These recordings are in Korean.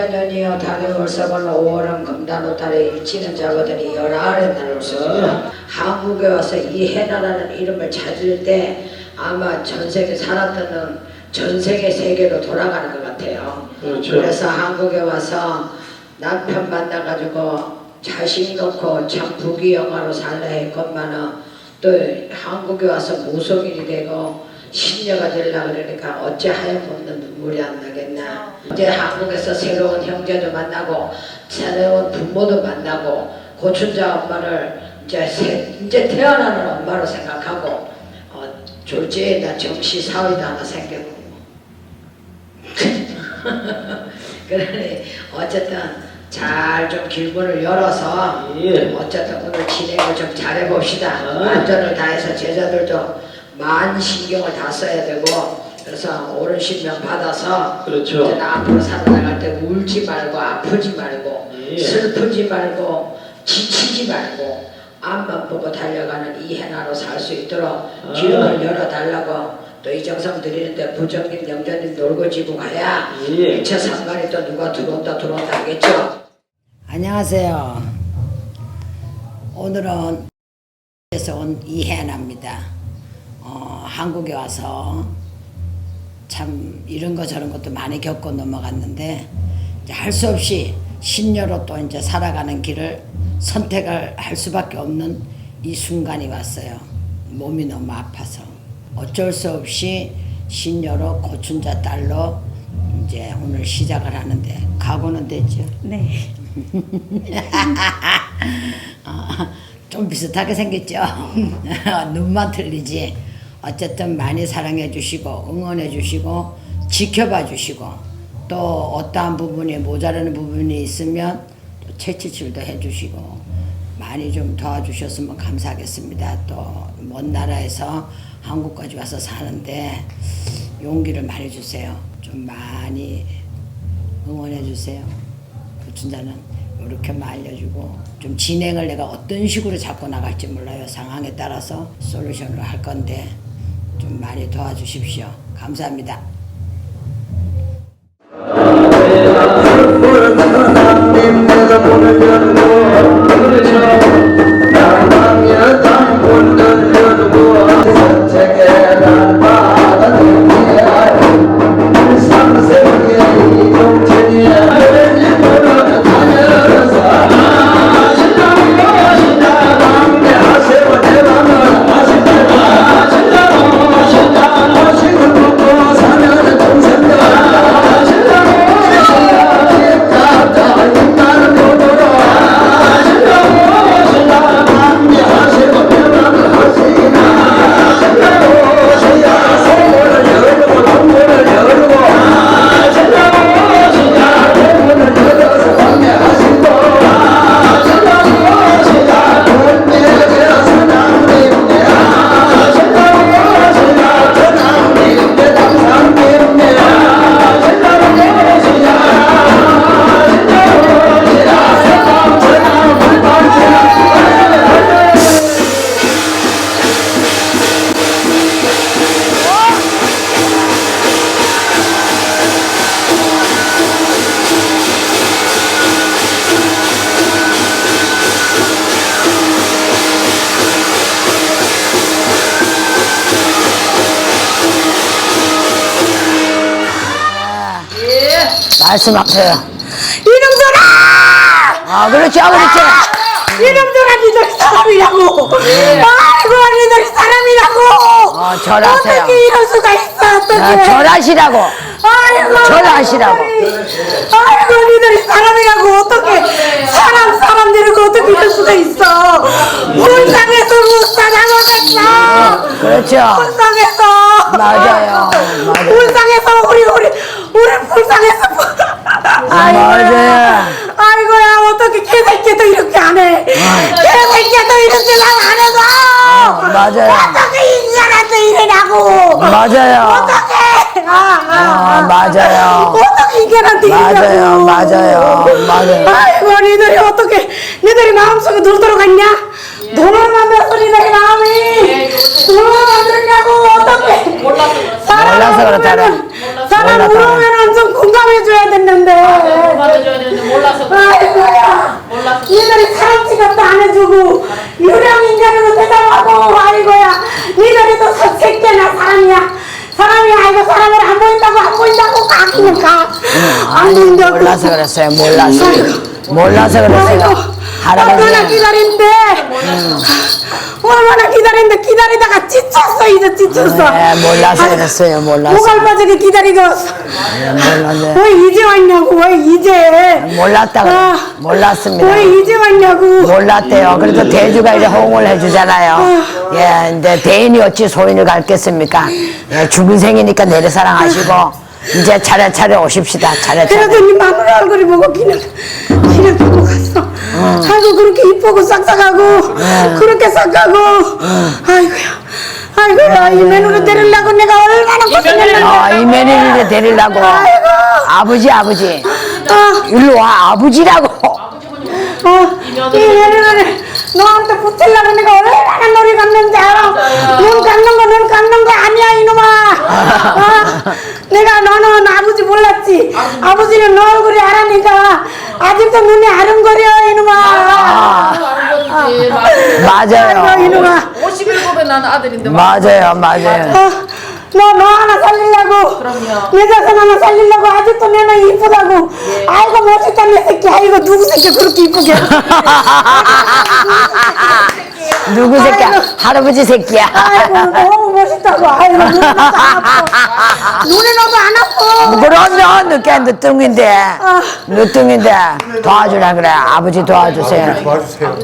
경자년이여 달의 월사번 5월은 금단호 달에 일치는 자거더니 열아래 날로서 한국에 와서 이 해나라는 이름을 찾을 때 아마 전 세계 살았던 전 세계 세계로 돌아가는 것 같아요. 그렇죠. 그래서 한국에 와서 남편 만나가지고 자식 놓고 참 부귀영화로 살라 했건만은 또 한국에 와서 무속인이 되고 신녀가 되려 그러니까 어째 하염없는 눈물이 안 나겠나 이제 한국에서 새로운 형제도 만나고 새로운 부모도 만나고 고춘자 엄마를 이제 새, 이제 태어나는 엄마로 생각하고 어, 졸지에다 정시 사위도 하나 생기고 그러니 어쨌든 잘좀 길문을 열어서 예. 어쨌든 오늘 진행을 좀 잘해 봅시다. 아. 안전을 다해서 제자들도 많이 신경을 다 써야 되고 그래서 옳은 신명 받아서 그렇죠. 이제 앞으로 살아나갈 때 울지 말고 아프지 말고 예. 슬프지 말고 지치지 말고 앞만 보고 달려가는 이 해나로 살 수 있도록 아. 길을 열어달라고 또 이정성 드리는데 부정님 영자님 놀고 지고 가야 예. 일체 상관이 또 누가 들어온다 들어온다 하겠죠. 안녕하세요. 오늘은 에서 온 이해나입니다. 어, 한국에 와서 참 이런 거 저런 것도 많이 겪고 넘어갔는데 할 수 없이 신녀로 또 이제 살아가는 길을 선택을 할 수밖에 없는 이 순간이 왔어요. 몸이 너무 아파서 어쩔 수 없이 신녀로 고춘자 딸로 이제 오늘 시작을 하는데 각오는 됐죠. 네. 아, 좀 비슷하게 생겼죠. 눈만 틀리지. 어쨌든 많이 사랑해 주시고 응원해 주시고 지켜봐 주시고 또 어떠한 부분이 모자라는 부분이 있으면 또 채찍질도 해 주시고 많이 좀 도와주셨으면 감사하겠습니다. 또 먼 나라에서 한국까지 와서 사는데 용기를 많이 주세요. 좀 많이 응원해 주세요. 고춘자는 이렇게만 알려주고 좀 진행을 내가 어떤 식으로 잡고 나갈지 몰라요. 상황에 따라서 솔루션을 할 건데 좀 많이 도와주십시오. 감사합니다. 말씀하세요. 이놈들아! 아, 그렇지, 아, 그렇지. 이놈들아, 니들이 사람이라고! 아이고, 니들이 사람이라고! 어, 절하세요. 어떻게 이럴 수가 있어, 어떻게! 아, 절하시라고. 아이고, 절하시라고. 아이고, 니들이 사람이라고! 어떻게! 사람, 사람 데리고 어떻게 이럴 수가 있어! 불쌍해서 못 살아먹었어! 그렇죠. 불쌍해서! 맞아요. 맞아요. 불쌍해서, 우리, 우리, 우리 불쌍해서! 맞아요. 아이고야 어떻게 개새끼도 이렇게 안 해? 개새끼도 이렇게 난안 해서! 어, 맞아요. 어떻게 인간한테 이러냐고! 맞아요. 어떻게! 아, 아, 아, 맞아요. 어떻게 인간한테 맞아요! 맞아요, 맞아요. 아이고 니들이 어떻게 니들이 마음속에 늘 들어갔냐? 도망가면서 니들이 마음이 도망가느냐고 어떻게 몰라서 사람 그렇다, 사람 몰랐다. 울으면은 좀 공감해줘야 됐는데 몰라서 아이고야. 몰라서 니들이 사람 취급도 안 해주고 유령 인간으로 대답하고 아이고야. 니들이도 사- 새끼나 사람이야. 사람이야. 아이고 사람을 안 보인다고 안 보인다고 가기는 가. 안 보인다고. 몰라서 그랬어요. 몰라서. 몰라서 그랬어요. 아이고, 얼마나. 기다린데 얼마나 기다린데 기다리다가 지쳤어 이제 지쳤어 네, 몰라서 아이고, 그랬어요. 몰라서. 빠지게 기다리고 네, 몰라서. 왜 이제 왔냐고 왜 이제 몰랐다고. 아, 몰랐습니다. 왜 이제 왔냐고 몰랐대요. 그래도 대주가 이제 호응을 해주잖아요. 예, 근데 대인이 어찌 소인을 갖겠습니까? 예, 죽은 생이니까 내려사랑하시고 이제 차례차례 오십시다. 차례차례. 그래도 네 마누라 얼굴이 보고 그냥 그냥 보고 갔어 아이고 그렇게 이쁘고 싹싹하고 그렇게 싹하고 아이고야 아이고야 이 며느리 데리려고 내가 얼마나 고생했는데 어, 이면이를 데리려고. 아이고 아버지, 아버지. 아 일로 와, 아버지라고. 어, 이 며느리를 너한테 붙으려고 내가 얼마나 노래 갔는지 알아? 눈 감는 거, 눈 감는 거 아니야, 이놈아. 어? 내가 너는 아버지 몰랐지? 아버지는 너 얼굴이 알아니까 아직도 눈이 아른거려, 이놈아. 아는 거지 맞아요. 아이고, 이놈아. 57번에 난 아들인데 맞아요, 맞아요. 어, 너, 너 하나 살리려고. 그럼요. 내 자손 하나 살리려고 아직도 내가 이쁘다고. 아이고, 멋있다, 내 새끼. 아이고, 누구 새끼 그렇게 이쁘게. 누구 새끼야? 아이고. 할아버지 새끼야. 아이고 너무 멋있다고 아이고 눈이 안 아파 눈이 너도 안 아파 그러면 늦게 늦둥인데. 늦둥인데. 도와주라 그래. 아버지 도와주세요. 도와주세요.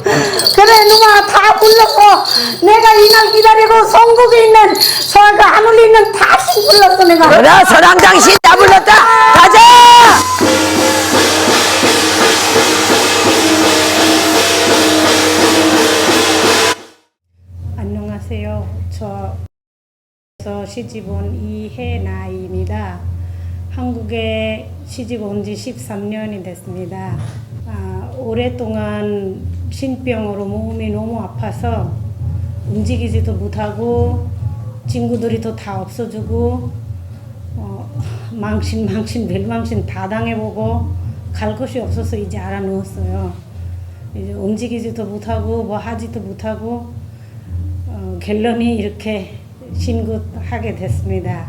그래 누가 다 불렀어 내가 이날 기다리고 성국에 있는 저그 하늘에 있는 다신 불렀어 내가 그래, 선왕장신 다 불렀다. 가자! 안녕하세요. 저서 시집 온 이혜나 입니다. 한국에 시집 온 지 13년이 됐습니다. 아, 오랫동안 신병으로 몸이 너무 아파서 움직이지도 못하고 친구들이 또 다 없어지고 어, 망신 망신 멸망신 다 당해보고 갈 곳이 없어서 이제 알아 누웠어요. 이제 움직이지도 못하고 뭐 하지도 못하고 어, 결론이 이렇게 신고하게 됐습니다.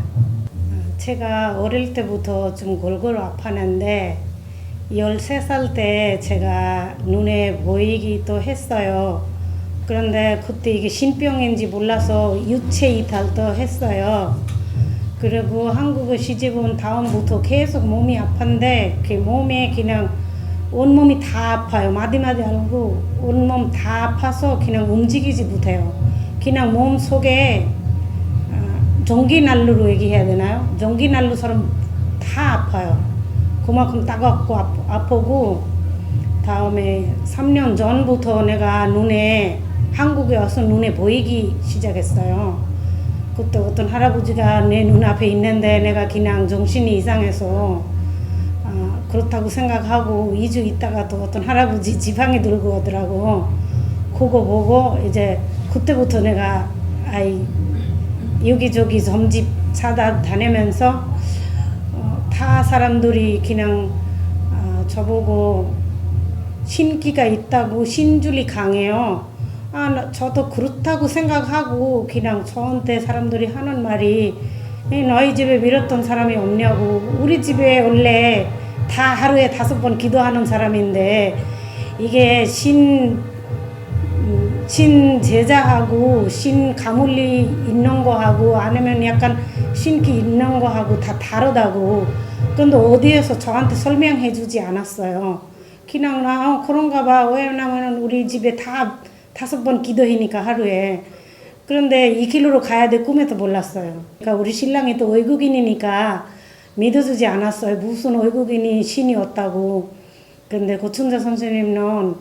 어, 제가 어릴 때부터 좀 골골 아팠는데 13살 때 제가 눈에 보이기도 했어요. 그런데 그때 이게 신병인지 몰라서 유체 이탈도 했어요. 그리고 한국에 시집 온 다음부터 계속 몸이 아픈데 그 몸에 그냥 온몸이 다 아파요. 마디마디 알고 온몸 다 아파서 그냥 움직이지 못해요. 그냥 몸 속에 아, 전기 난로로 얘기해야 되나요? 전기 난로처럼 다 아파요. 그만큼 따갑고 아프, 아프고 다음에 3년 전부터 내가 눈에 한국에 와서 눈에 보이기 시작했어요. 그때 어떤 할아버지가 내 눈앞에 있는데 내가 그냥 정신이 이상해서 아, 그렇다고 생각하고 2주 있다가 또 어떤 할아버지 지팡이 들고 오더라고. 그거 보고 이제 그때부터 내가 아이 여기저기 점집 찾아 다니면서 어, 다 사람들이 그냥 아, 저보고 신기가 있다고 신줄이 강해요. 아, 나- 저도 그렇다고 생각하고 그냥 저한테 사람들이 하는 말이 "에, 너희 집에 밀었던 사람이 없냐고 우리 집에 원래 다 하루에 다섯 번 기도하는 사람인데 이게 신 음, 신 제자하고 신 가물리 있는 거하고 아니면 약간 신기 있는 거하고 다 다르다고. 근데 어디에서 저한테 설명해 주지 않았어요. 그냥 나 어, 그런가 봐. 왜냐면은 우리 집에 다 다섯 번 기도하니까 하루에. 그런데 이 길로 가야 돼 꿈에도 몰랐어요. 그러니까 우리 신랑이 또 외국인이니까 믿어주지 않았어요. 무슨 외국인이 신이 없다고. 근데 고춘자 선생님은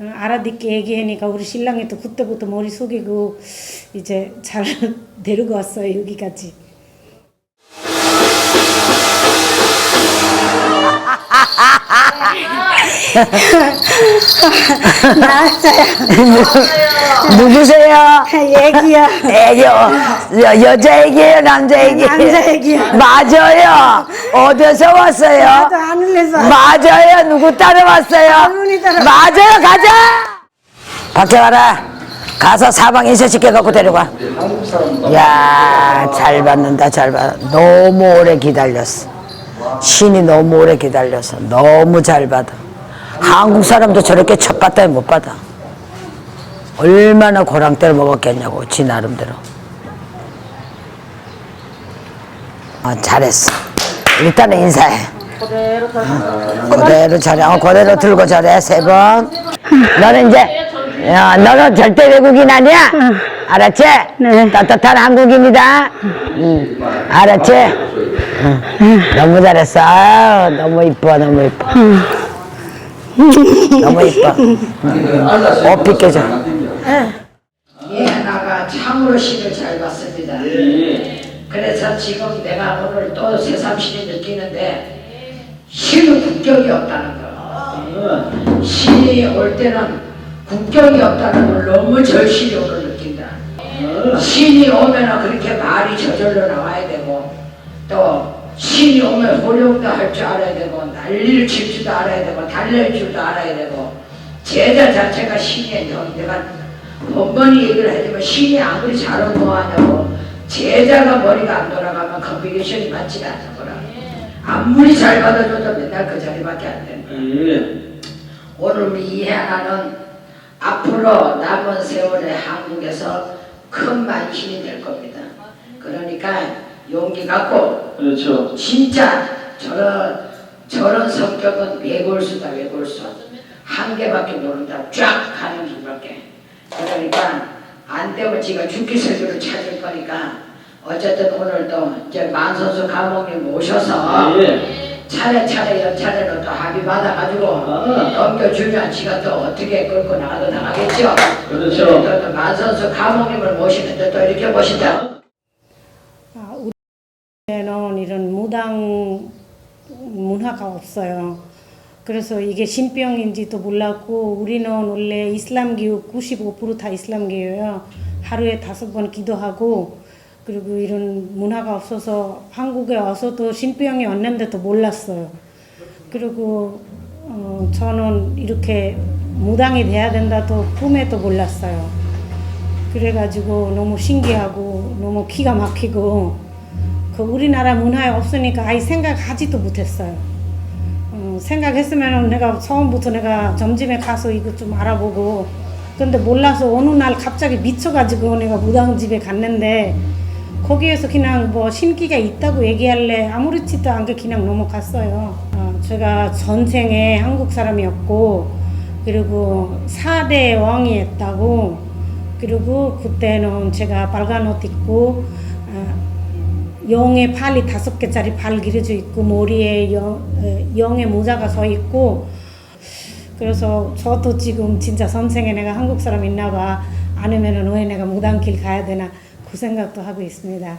어, 알아듣게 얘기하니까 우리 신랑이 또 그때부터 머리 숙이고 이제 잘 데리고 왔어요 여기까지. 나왔어요. 누구세요? 애기요. 여, 여자 애기예요? 남자 애기? 남자 애기요. 맞아요. 어디서 왔어요? 나도 하늘에서 맞아요. 누구 따라왔어요? 할머니 따라- 맞아요. 가자. 밖에 가라. 가서 사방 인쇄시켜 갖고 데려가. 야, 잘 받는다, 잘 받아. 너무 오래 기다렸어. 신이 너무 오래 기다려서 너무 잘 받아. 한국 사람도 저렇게 첫 받다 못 받아. 얼마나 고랑대를 먹었겠냐고, 지 나름대로. 아, 잘했어. 일단은 인사해. 그대로 다 그대로 잘해. 어, 그대로 들고 잘해. 세 번. 너는 이제, 야, 너는 절대 외국인 아니야. 알았지? 네. 따뜻한 한국인이다. 응. 알았지? 응. 너무 잘했어. 아유, 너무 이뻐, 너무 이뻐. 너무 이뻐. 옷 벗겨져. 이 하나가 참으로 신을 잘 봤습니다. 그래서 지금 내가 오늘 또 새삼신이 느끼는데 신은 국격이 없다는 거. 신이 올 때는 국격이 없다는 걸 너무 절실히 오늘 느낀다. 신이 오면은 그렇게 말이 저절로 나와야 되고 또 신이 오면 호령도 할 줄 알아야 되고 난리를 칠 줄도 알아야 되고 달랠 줄도 알아야 되고 제자 자체가 신이에요. 내가 번번이 얘기를 하지만 신이 아무리 잘하면 뭐하냐고 제자가 머리가 안 돌아가면 컨비게이션이 맞지 않는 거라. 아무리 잘 받아줘도 맨날 그 자리밖에 안 되는 거야. 오늘 우리 이해하나는 앞으로 남은 세월에 한국에서 큰 만신이 될 겁니다. 그러니까 용기 갖고 그렇죠. 진짜 저런 저런 성격은 외골수다 외골수 한 개밖에 모른다 쫙 가는 길밖에 그러니까 안 되면 지가 죽기 설교를 찾을 거니까 어쨌든 오늘도 이제 만선수 감독님 모셔서 예. 차례차례 연차례로 또 합의 받아가지고 아. 넘겨주면 지가 또 어떻게 끌고 나가도 나가겠죠 그렇죠. 또, 또 만선수 감독님을 모시는데 또 이렇게 모신다 는 이런 무당 문화가 없어요. 그래서 이게 신병인지도 몰랐고 우리는 원래 이슬람 교육 95%다 이슬람 교육이에요. 하루에 다섯 번 기도하고 그리고 이런 문화가 없어서 한국에 와서도 신병이 왔는데도 몰랐어요. 그리고 어, 저는 이렇게 무당이 돼야 된다도 꿈에도 몰랐어요. 그래가지고 너무 신기하고 너무 기가 막히고 그 우리나라 문화에 없으니까 아예 생각하지도 못했어요. 어, 생각했으면 내가 처음부터 내가 점집에 가서 이거 좀 알아보고 근데 몰라서 어느 날 갑자기 미쳐가지고 내가 무당집에 갔는데 거기에서 그냥 뭐 신기가 있다고 얘기할래 아무렇지도 않게 그냥 넘어갔어요. 어, 제가 전생에 한국 사람이었고 그리고 4대 왕이 했다고 그리고 그때는 제가 빨간 옷 입고 어, 영의 팔이 다섯 개짜리 팔 길어져 있고 머리에 영, 용의 모자가 서 있고 그래서 저도 지금 진짜 선생에 내가 한국 사람 있나 봐. 아니면은 왜 내가 무당길 가야 되나 그 생각도 하고 있습니다.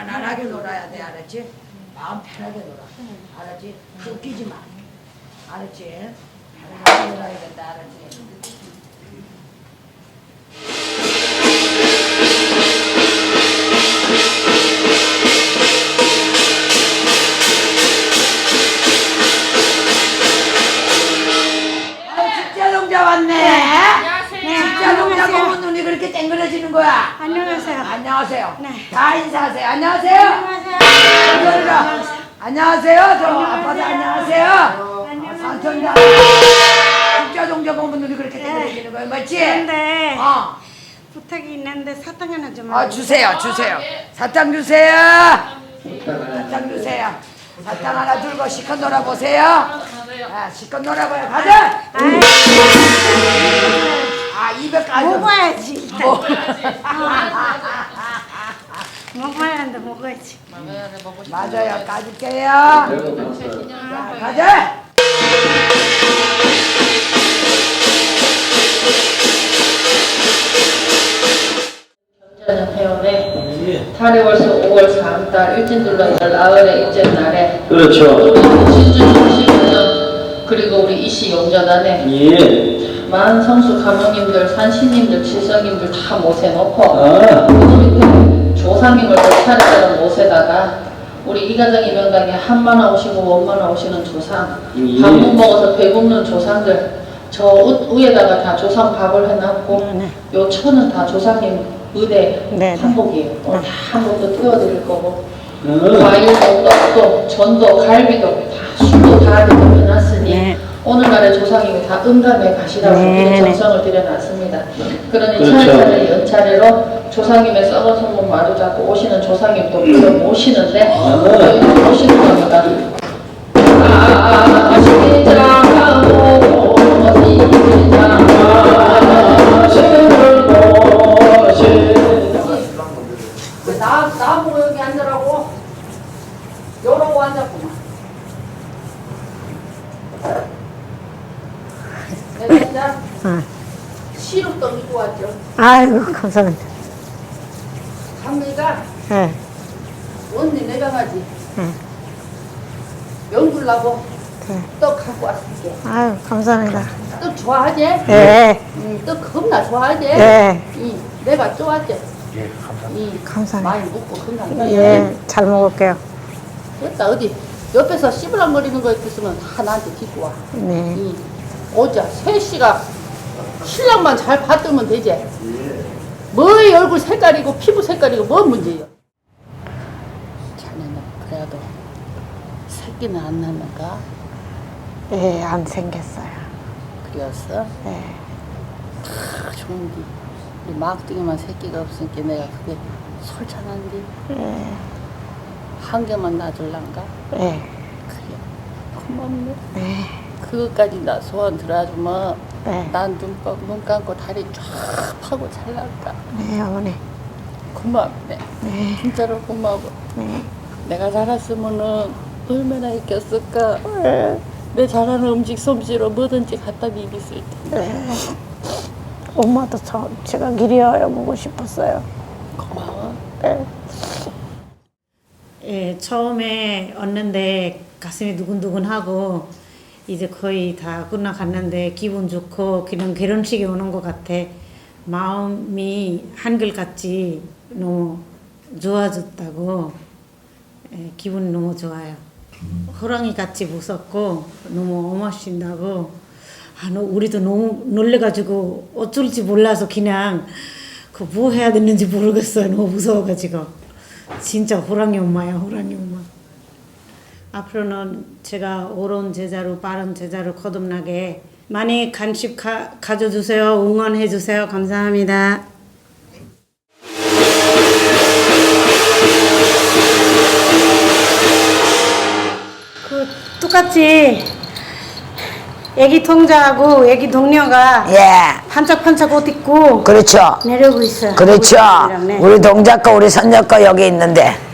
편안하게 놀아야 돼. 알았지? 마음 편하게 놀아. 알았지? 웃기지 마. 알았지? 편안하게 놀아야 된다. 알았지? 안녕하세요. 네. 다 인사하세요. 안녕하세요. 안녕하세요. 안녕하세요. 저 아빠도 안녕하세요. 농자 보면 눈이 그렇게 땡그려지는 거야. 맞지? 근데 어. 부탁이 있는데 사탕 하나 좀. 아 주세요. 주세요. 사탕 주세요. 사탕 주세요. 사탕 하나 들고 시컷 놀아보세요. 아, 시컷 놀아봐요. 가자. 아, 입에 까져. 먹어야지. 일단. 뭐. 먹어야 하는데 먹어야지. 맞아요. 까줄게요. 자, 가자. 벌써 5월 4일 달 일진들로 열 나흘의 일제 날에 그렇죠. 우리 신주신 씨는 그리고 우리 이씨 용전안에 예. 만 성수 가모님들, 산신님들, 칠성님들 다 모세놓고 아, 우리 조상님을 또 차례대로 모세다가 우리 이가정 이 명당에 한마나 오시고 원마나 오시는 조상 예. 밥못 먹어서 배고픈 조상들 저 우- 위에다가 다 조상 밥을 해놨고 요 천은 다 조상님 의대 네, 네. 한복이에요 오늘 다 한복도 태워드릴 거고 음. 과일도 떡도 전도 갈비도 다 술도 다 해놨으니 네. 오늘날의 조상님이 다 응감에 가시라고 네, 네. 정성을 들여놨습니다. 그러니 그렇죠. 차례차례 연차례로 조상님의 썩은 손목 마루 잡고 오시는 조상님도 불러 모시는데 여기 모시는 겁니다. 아, 시장 응. 시룩떡 입고 왔죠 아이고 감사합니다. 감리가 예. 언니 내 강아지 응. 명줄라고 네. 떡 갖고 왔을게 아유 감사합니다. 떡 좋아하지? 예. 응, 떡 겁나 좋아하지? 예. 이, 내가 좋아하지? 이, 감사합니다. 많이 먹고 겁나 예. 잘 먹을게요. 됐다 어디 옆에서 씨불랑거리는 거 있으면 다 나한테 딛고 와 네. 이 오자 셋이가 신랑만 잘 받들면 되지 뭐의 얼굴 색깔이고 피부 색깔이고 뭔 문제예요 자네는 그래도 새끼는 안 낳는가? 예. 안 생겼어요. 그렸어? 예. 다 좋은데 우리 막둥이만 새끼가 없으니까 내가 그게 솔찬한데 예. 한 개만 놔줄란가? 예. 그래 고맙네 네. 그것까지 나 소원 들어주면 네. 난눈 눈 감고 다리 쫙 파고 잘날까 네 어머니. 고맙네 네. 진짜로 고마워 네. 내가 자랐으면은 얼마나 있겠을까 내 잘하는 음식 솜씨로 뭐든지 갖다 비비쓸 텐데 네. 엄마도 저, 제가 기리하여 보고 싶었어요. 고마워 네. 예, 처음에 왔는데 가슴이 두근두근하고 이제 거의 다 끝나갔는데 기분 좋고 그냥 결혼식에 오는 것 같아. 마음이 한결같이 너무 좋아졌다고 예, 기분이 너무 좋아요. 호랑이 같이 무섭고 너무 어마신다고 아, 너, 우리도 너무 놀래가지고 어쩔지 몰라서 그냥 그 뭐 해야 되는지 모르겠어요. 너무 무서워가지고 진짜 호랑이 엄마야 호랑이 엄마. 앞으로는 제가 옳은 제자로 빠른 제자로 거듭나게 많이 관심 가, 가져주세요. 응원해 주세요. 감사합니다. 그 똑같이 애기 통자하고 애기 동료가 예. 반짝반짝 옷 입고 그렇죠. 내려오고 있어요. 그렇죠. 네. 우리 동작과 우리 손잡과 여기 있는데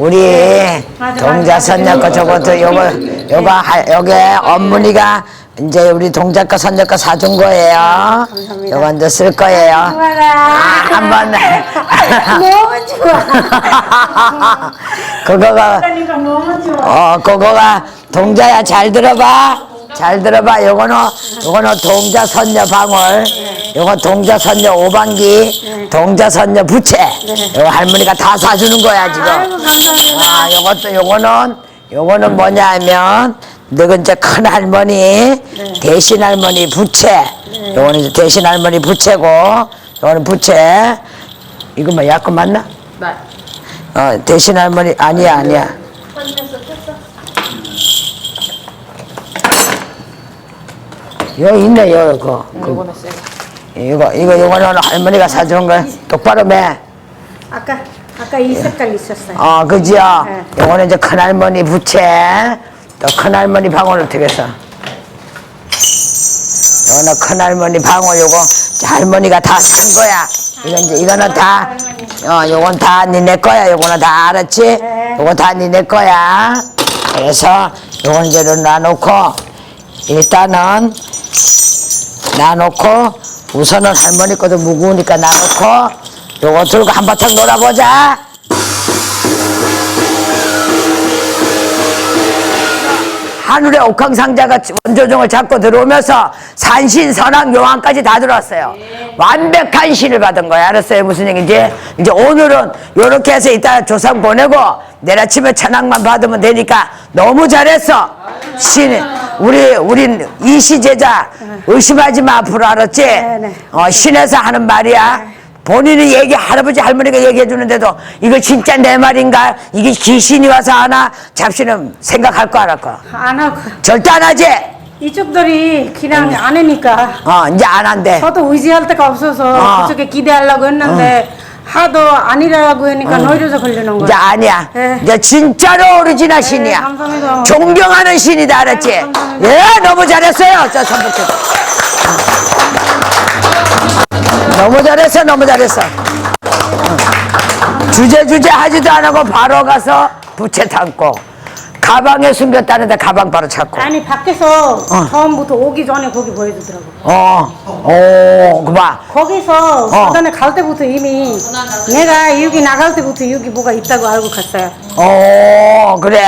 우리 동자 선녀 거 저것도 요거 요거 하- 요게 어머니가 이제 우리 동자 거 선녀 거 사준 거예요. 요거 이제 쓸 거예요. 아, 한번 너무 좋아. 그거가 그러니까 너무 좋아. 어 그거가 동자야 잘 들어봐. 잘 들어봐. 요거는 요거는 동자 선녀 방울. 요거 동자 선녀 오방기. 동자 선녀 부채. 요거 할머니가 다 사주는 거야 지금. 아이고 감사합니다. 아, 요것도 요거는 요거는 뭐냐면 너가 이제 큰 할머니 대신 할머니 부채. 요거는 이제 대신 할머니 부채고 요거는 부채. 이거 뭐 약간 맞나? 네. 어 대신 할머니 아니야 아니야. 여기 있네 여기 그, 그 요거는 쎄. 이거 이거 요거는 할머니가 사주는 거야. 똑바로 매. 아까 아까 이 색깔 있었어요. 어, 그지요? 네. 요거는 이제 큰할머니 부채, 또 큰할머니 방울 어떻게 해서. 요거는 큰할머니 방울 요거 이제 할머니가 다 산 거야. 이건 이제, 이거는 다, 어, 요건 다 니네 거야. 요거는 다 알았지? 네. 요거 다 니네 거야. 그래서 요건 이제 놔놓고, 일단은 놔놓고, 우선은 할머니 것도 무거우니까 놔놓고, 요거 들고 한바탕 놀아보자. 하늘의 옥황상자가 원조종을 잡고 들어오면서 산신, 선왕, 요한까지 다 들어왔어요. 완벽한 신을 받은 거야. 알았어요? 무슨 얘기인지? 이제 오늘은 요렇게 해서 이따 조상 보내고 내일 아침에 찬양만 받으면 되니까 너무 잘했어. 신, 우리, 우린 이시 제자 의심하지 마 앞으로 알았지? 네. 어, 신에서 하는 말이야. 본인이 얘기 할아버지 할머니가 얘기해 주는데도 이거 진짜 내 말인가? 이게 귀신이 와서 하나? 잡신은 생각할 거 안 할 거? 안 하고 절대 안 하지? 이쪽들이 그냥 안 하니까. 어 이제 안 한대. 저도 의지할 데가 없어서 어. 그쪽에 기대하려고 했는데 하도 아니라고 하니까 노려서 걸리는 이제 거야. 아니야 네. 이제 진짜로 오리지널 신이야 감사합니다. 존경하는 신이다 알았지 네, 감사합니다. 예 너무 잘했어요 저 선부터 너무 잘했어 너무 잘했어 응. 주제 주제 하지도 안 하고 바로 가서 부채 담고 가방에 숨겼다는데 가방 바로 찾고 아니 밖에서 처음부터 오기 전에 거기 보여주더라고. 어, 어, 그만. 거기서 사단에 갈 때부터 이미 내가 여기 나갈 때부터 여기 뭐가 있다고 알고 갔어요. 어, 그래.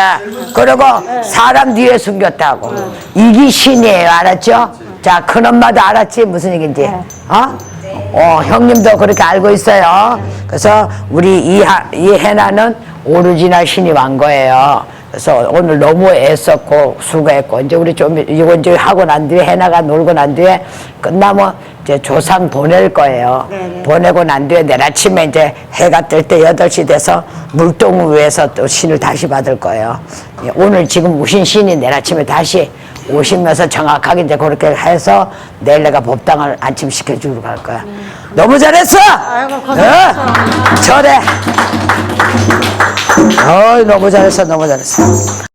그리고 사람 뒤에 숨겼다고. 이게 신이에요, 알았죠? 자, 큰 엄마도 알았지? 무슨 얘기인지. 어? 어, 형님도 그렇게 알고 있어요. 그래서 우리 이하, 이해나는 오리지널 신이 완 거예요. 그래서 오늘 너무 애썼고 수고했고 이제 우리 좀 이거 이제 하고 난 뒤에 해나가 놀고 난 뒤에 끝나면 이제 조상 보낼 거예요. 보내고 난 뒤에 내일 아침에 이제 해가 뜰 때 여덟 시 돼서 물동 위에서 또 신을 다시 받을 거예요. 예, 오늘 지금 오신 신이 내일 아침에 다시 오시면서 정확하게 이제 그렇게 해서 내일 내가 법당을 안침시켜 주러 갈 거야. 너무 잘했어! 아이고, 고생했어. 어? 절해. 어이, 너무 잘했어, 너무 잘했어.